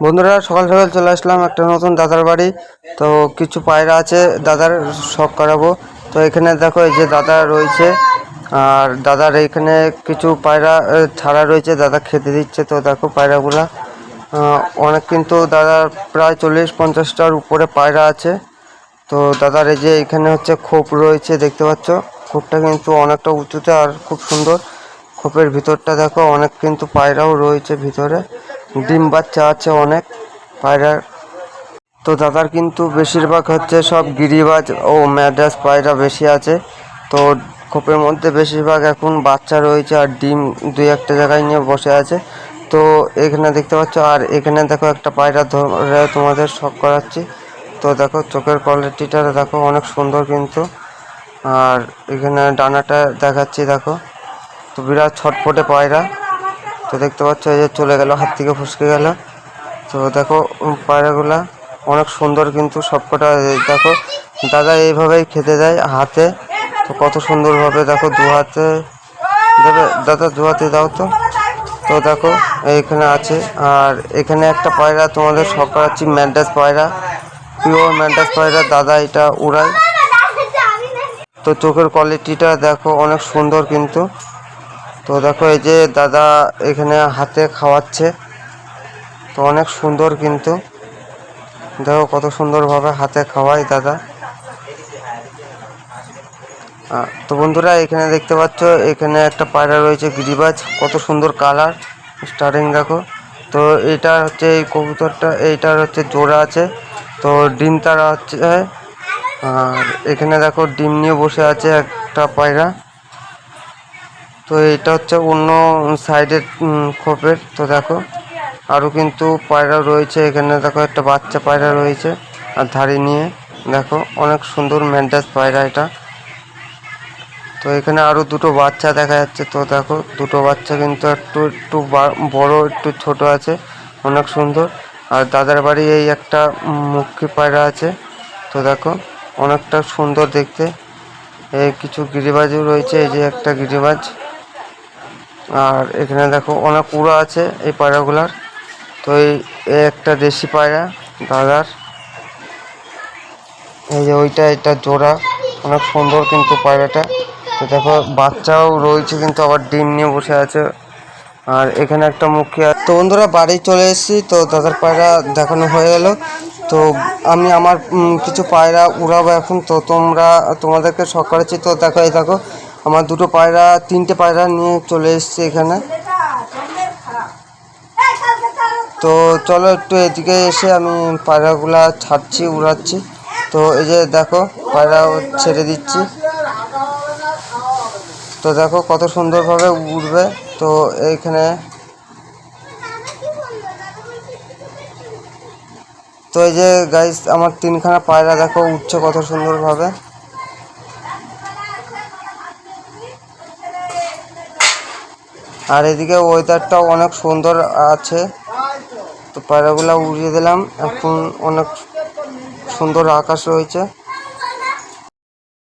বন্ধুরা, সকাল সকাল চলে আসলাম একটা নতুন দাদার বাড়ি। তো কিছু পায়রা আছে, দাদার শখ করাবো। তো এখানে দেখো, এই যে দাদা রয়েছে, আর দাদার এখানে কিছু পায়রা ছাড়া রয়েছে, দাদা খেতে দিচ্ছে। তো দেখো পায়রাগুলা অনেক কিন্তু দাদার প্রায় চল্লিশ পঞ্চাশটার উপরে পায়রা আছে। তো দাদার এই যে এখানে হচ্ছে খোপ রয়েছে, দেখতে পাচ্ছ? খোপটা কিন্তু অনেকটা উঁচুতে আর খুব সুন্দর। খোপের ভিতরটা দেখো, অনেক কিন্তু পায়রাও রয়েছে ভিতরে। ডিম বাচ্চা আছে অনেক, পায়রার। তো দাদার কিন্তু বেশিরভাগ হচ্ছে সব গিরিবাজ ও ম্যাডাস পায়রা বেশি আছে। তো খোপের মধ্যে বেশিরভাগ এখন বাচ্চা রয়েছে আর ডিম দুই একটা জায়গায় নিয়ে বসে আছে। তো এখানে দেখতে পাচ্ছ, আর এখানে দেখো একটা পায়রা ধরে তোমাদের শখ করাচ্ছি। তো দেখো চোখের কোয়ালিটিটা দেখো অনেক সুন্দর কিন্তু। আর এখানে ডানাটা দেখাচ্ছি দেখো। তো বিরাট ছটফটে পায়রা। তো দেখতে পাচ্ছ এই যে চলে গেল, হাত থেকে ফসকে গেল। তো দেখো, পায়রাগুলা অনেক সুন্দর কিন্তু সবকটা, দেখো, দাদা এইভাবেই খেতে দেয় হাতে। তো কত সুন্দরভাবে দেখো দু হাতে দেবে দাদা দু হাতে দাও তো। তো দেখো, এইখানে আছে। আর এখানে একটা পায়রা, তোমাদের শখ করাচ্ছি ম্যান্ডাস পায়রা, পিওর ম্যান্ডাস পায়রা, দাদা এটা উড়ায়। তো চোখের কোয়ালিটিটা দেখো অনেক সুন্দর কিন্তু। তো দেখো এই যে দাদা এখানে হাতে খাওয়াচ্ছে। তো অনেক সুন্দর কিন্তু। দেখো কত সুন্দরভাবে হাতে খাওয়ায় দাদা। তো বন্ধুরা এখানে দেখতে পাচ্ছ, এখানে একটা পায়রা রয়েছে, গিরিবাজ। কত সুন্দর কালার, স্টারিং দেখো। তো এটা হচ্ছে এই কবুতরটা, এইটার হচ্ছে জোড়া আছে। তো ডিম তারা হচ্ছে, আর এখানে দেখো ডিম নিয়ে বসে আছে একটা পায়রা। তো এটা হচ্ছে অন্য সাইডের খোপের, তো দেখো। আরও কিন্তু পায়রা রয়েছে, এখানে দেখো একটা বাচ্চা পায়রা রয়েছে, আর ধারে নিয়ে, দেখো, অনেক সুন্দর ম্যান্টাস পায়রা এটা। তো এখানে আরও দুটো বাচ্চা দেখা যাচ্ছে, তো দেখো, দুটো বাচ্চা কিন্তু একটু একটু বড়, একটু ছোট আছে, অনেক সুন্দর। আর দাদার বাড়ি এই একটা মুখী পায়রা আছে, তো দেখো, অনেকটা সুন্দর দেখতে। এই কিছু গিরিবাজও রয়েছে, এই যে একটা গিরিবাজ। আর এখানে দেখো অনেক উড়ো আছে এই পায়রাগুলার। তো এই একটা দেশি পায়রা দাদার এই যে ওইটা, এটা জোড়া। অনেক সুন্দর কিন্তু পায়রাটা। তো দেখো, বাচ্চাও রয়েছে কিন্তু, আবার ডিম নিয়ে বসে আছে। আর এখানে একটা মুখী তো বন্ধুরা, বাড়ি চলে এসেছি। তো দাদার পায়রা দেখানো হয়ে গেল। তো আমি আমার কিছু পায়রা উড়াবো এখন। তো তোমরা, তোমাদেরকে করেছি। তো দেখো এই দেখো আমার দুটো পায়রা, তিনটে পায়রা নিয়ে চলে এসেছি এখানে। তো চলো একটু এদিকে এসে আমি পায়রাগুলা ছাড়ছি, উড়াচ্ছি। তো এই যে দেখো পায়রা ছেড়ে দিচ্ছি। তো দেখো কত সুন্দরভাবে উড়বে। তো এইখানে তো এই যে গাইস আমার তিনখানা পায়রা দেখো উঠছে কত সুন্দরভাবে। আর এদিকে ওয়েদারটাও অনেক সুন্দর আছে। তো পায়রাগুলা উড়িয়ে দিলাম। এখন অনেক সুন্দর আকাশ রয়েছে।